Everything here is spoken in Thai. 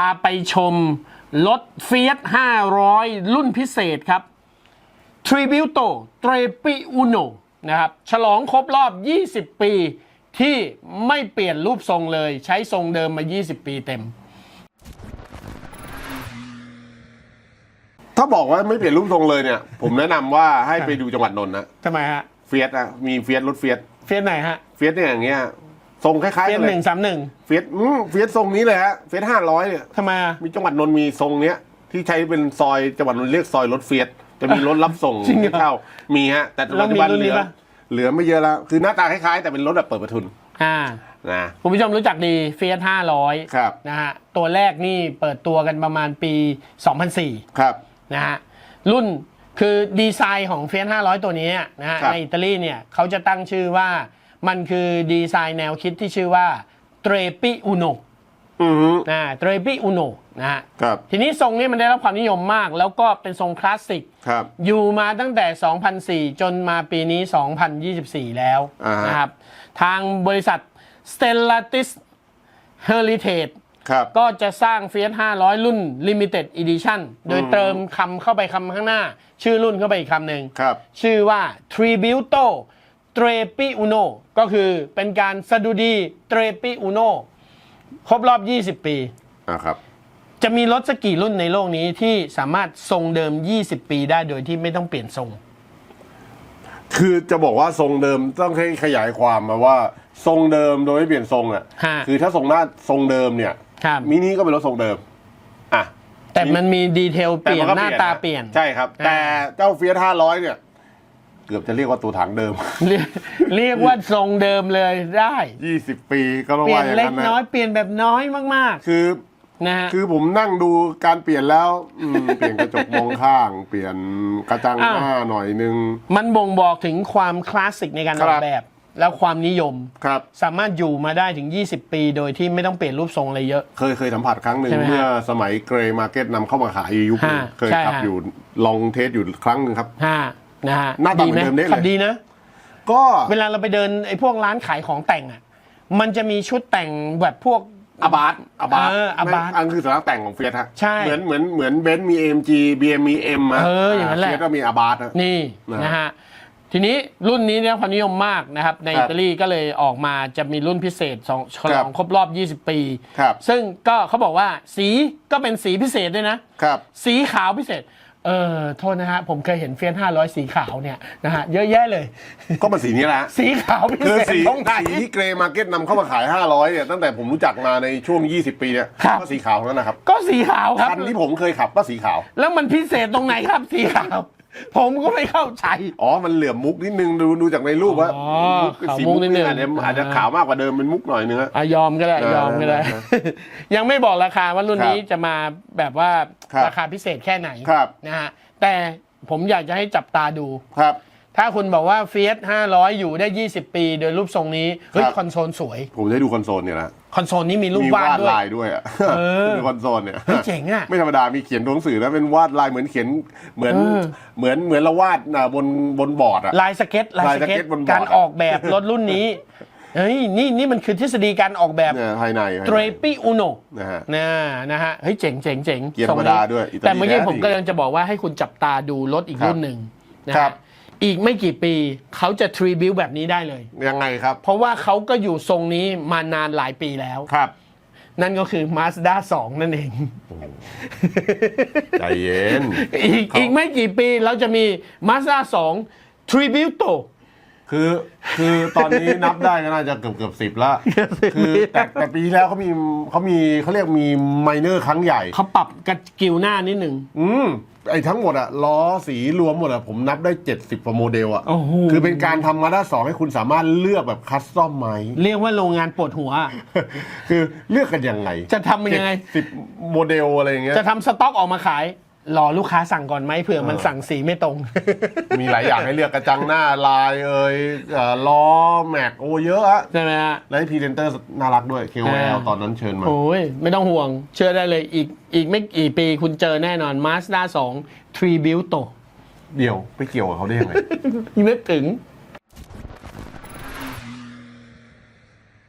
าไปชมรถเฟียส500 รุ่นพิเศษครับ Tributo t r e p i Uno นะครับ ฉลองครบรอบ 20 ปี ที่ไม่เปลี่ยนรูปทรงเลย ใช้ทรงเดิมมา 20 ปีเต็ม ถ้าบอกว่าไม่เปลี่ยนรูปทรงเลยเนี่ย ผมแนะนำว่าให้ไปดูจังหวัดนนท์นะทำไมฮะ เฟียสอะมีเฟียสรถเฟียสเฟียสไหนฮะ เฟียสเนี่ยอย่างเงี้ย ทรงคล้ายๆเฟียกัสนเลหนึ่ยงสามหนึ่งเฟียสอืมเฟียสทรงนี้เลยฮะเฟียสห้าร้อยเนี่ย ทำไมอะ มีจังหวัดนนท์มีทรงเนี้ย ที่ใช้เป็นซอยจังหวัดนนท์เรียกซอยรถเฟียสจะมีรถรับส่งจริงเหรอที่เข้ามีฮะ แต่แล้วปัจจุบันมีรุ่นเหนี้ลือปะ เหลือไม่เยอะแล้ว คือหน้าตาคล้ายๆ แต่เป็นรถแบบเปิดประทุนอ่า นะ คุณผู้ชมรู้จักดีเฟียส500ครับ นะฮะ ตัวแรกนี่เปิดตัวกันประมาณปี 2004 ครับ นะฮะ รุ่นคือดีไซน์ของเฟียส500 ตัวนี้นะฮะ ครับ ในอิตาลีเนี่ยเขาจะตั้งชื่อว่า มันคือดีไซน์แนวคิดที่ชื่อว่าเตรปิอุโนอือฮึนะเตรปิอุโนนะฮะครับทีนี้ทรงนี้มันได้รับความนิยมมาก แล้วก็เป็นทรงคลาสสิก ครับ อยู่มาตั้งแต่ 2004 จนมาปีนี้ 2024 แล้วอ่าฮะ นะครับ ทางบริษัท Stellatis Heritage ครับ ก็จะสร้างเฟียส500 รุ่น Limited Edition โดยเติมคำเข้าไปคำข้างหน้า ชื่อรุ่นเข้าไปอีกคำหนึ่ง ครับ ชื่อว่า Tributo Trepi Uno ก็คือเป็นการสดุดี Trepi Uno ครบรอบ 20 ปี อ่าครับ จะมีรถสักกี่รุ่นในโลกนี้ที่สามารถทรงเดิม 20 ปีได้โดยที่ไม่ต้องเปลี่ยนทรง คือจะบอกว่าทรงเดิมต้องให้ขยายความมาว่า ทรงเดิมโดยไม่เปลี่ยนทรงอะฮะคือถ้าทรงหน้าทรงเดิมเนี่ยครับ มินิก็เป็นรถทรงเดิมอะแต่มันมีดีเทลเปลี่ยนแต่มัก็หน้าตาเปลี่ยน ใช่ครับอ่าแต่เจ้าเฟียสห้าร้อยเนี่ย เกือบจะเรียกว่าตัวถังเดิม เรียกเรียกว่าทรงเดิมเลยได้ 20 ปีก็ต้องเปลี่ยว่านอย่างเล็กนั้นน้อยนะเปลี่ยนแบบน้อยมากคือๆนะฮะ คือผมนั่งดูการเปลี่ยนแล้วอืมเปลี่ยนกระจกมองข้าง เปลี่ยนกระจังอ้าว หน้าหน่อยนึง มันบ่งบอกถึงความคลาสสิกในการคอรัอบกแบบ แล้วความนิยม ครับ สามารถอยู่มาได้ถึง 20 ปี โดยที่ไม่ต้องเปลี่ยนรูปทรงอะไรเยอะ เคยเคยสัมผัสครั้งหนึ่งใช่ไหมฮะเมื่อสมัยเกรย์มาร์เก็ตนำเข้ามาขายอยู่ยุคหนึงฮะเคยใช่ขับฮะ อยู่ลองเทสอยู่ครั้งหนึ่งครับฮะ นะฮะหน้าตาเหมือนเดิมเด้เลย ขับดีนะ ก็เวลาเราไปเดินไอ้พวกร้านขายของแต่งอะ มันจะมีชุดแต่งแบบพวกอาบาสอาบาสเอออาบาสอันคือสำนักแต่งของเฟียสฮะใช่เหมือนเหมือนเหมือนเบนซ์มี AMG BM มี M อะเอออย่างนั้นแหละ เฟียสก็มีอาบาสอะนี่นะนะฮะทีนี้รุ่นนี้ได้รับความนิยมมากนะครับ ในครับอิตาลีก็เลยออกมาจะมีรุ่นพิเศษสองฉลองครบรอบ 20 ปี ครับ ซึ่งก็เขาบอกว่าสีก็เป็นสีพิเศษด้วยนะ ครับ สีขาวพิเศษ เออโทษนะฮะ ผมเคยเห็นเฟียส500 สีขาวเนี่ยนะฮะเยอะแยะเลย ก็มันสีนี้แหละ สีขาวพิคือเศษสีตรงไหน สีที่เกรย์มาร์เก็ตนำเข้ามาขาย 500เนี่ยตั้งแต่ผมรู้จักมาในช่วง 20 ปีเนี่ยครับ ก็สีขาวทั้งนั้นนะครับก็สีขาวครับ คันที่ผมเคยขับก็สีขาว แล้วมันพิเศษตรงไหนครับสีขาว ผมก็ไม่เข้าใจ อ๋อ มันเหลื่อมมุกนิดนึงดูดูจากในรูปว่าอ๋อมุกขาวสีมุมุกกนินี่ดนึง อาจจะอาจจะอ่าขาวมากกว่าเดิมเป็นมุกหน่อยนึงอะอะยอมก็ได้เออยอมก็ได้เออยังไม่บอกราคาว่ารุ่นนี้จะมาแบบว่าครับ ราคาพิเศษแค่ไหนครับ นะฮะแต่ผมอยากจะให้จับตาดู ครับ ถ้าคุณบอกว่าเฟียส500 อยู่ได้ 20 ปี โดยรูปทรงนี้ เฮ้ย ครับ คอนโซลสวย ผมได้ดูคอนโซลเนี่ยนะคอนโซลนี้มีรูปมีวาดวาดด้วย ลายด้วยอะเออดูคอนโซลเนี่ยเฮ้ยเจ๋งอะไม่ธรรมดามีเขียนตัวหนังสือแล้วเป็นวาดลายเหมือนเขียนเหมือนเออเหมือนเหมือนเราวาดอะบนบนบอร์ดอะ ลายสเก็ตลายลายสสเก็เก็ตตบนบอร์ด การออกแบบรถรุ่นนี้เฮ้ยนี่นี่มันคือทฤษฎีการออกแบบเนี่ยภายในภายใน เทรปิอุโนนะฮะนะนะฮะเฮ้ยเจ๋งเจ๋งเจ๋งเกียร์ธรรมดาด้วยอิตาลีแต่เมื่อกี้แท้ผมจริงก็ยังจะบอกว่าให้คุณจับตาดูรถอีกครับรุ่นหนึ่งนะครัฮะบ อีกไม่กี่ปี เขาจะทรีบิวแบบนี้ได้เลย ยังไงครับ เพราะว่าเขาก็อยู่ทรงนี้มานานหลายปีแล้ว ครับ นั่นก็คือ Mazda 2 นั่นเอง ใจเย็น อีกเขาอีกไม่กี่ปีเราจะมี Mazda 2 Tributo คือคือตอนนี้นับได้ก็น่าจะเกือบเกือบสิบละคือแต่แต่ปีที่แล้วเขามีเขามีเขาเรียกมีไมเนอร์ครั้งใหญ่ เขาปรับกระกิวหน้านิดหนึ่งอืมไอ้ทั้งหมดอะล้อสีรวมหมดอะผมนับได้ 70กว่าโมเดลอะโอ้โหคือเป็นการทำมาด้าสองให้คุณสามารถเลือกแบบคัสตอมไหม เรียกว่าโรงงานปวดหัว คือเลือกกันยังไง จะทำยังไงสิบโมเดลอะไรอย่างเงี้ยจะทำสต็อกออกมาขาย รอลูกค้าสั่งก่อนไหมเผื่อมันเออสั่งสีไม่ตรง มีหลายอย่างให้เลือกกระจังหน้าลายเอ่ยเอ่อล้อแม็กโอเยอะอะใช่ไหมฮะ แล้วพรีเซนเตอร์น่ารักด้วย KOL อ่า ตอนนั้นเชิญมา โอ้ยไม่ต้องห่วง เชื่อได้เลยอีกอีกไม่กี่ปีคุณเจอแน่นอน Mazda 2 Tributo เดี๋ยวไปเกี่ยวกับเขาได้ยังไง นึกถึง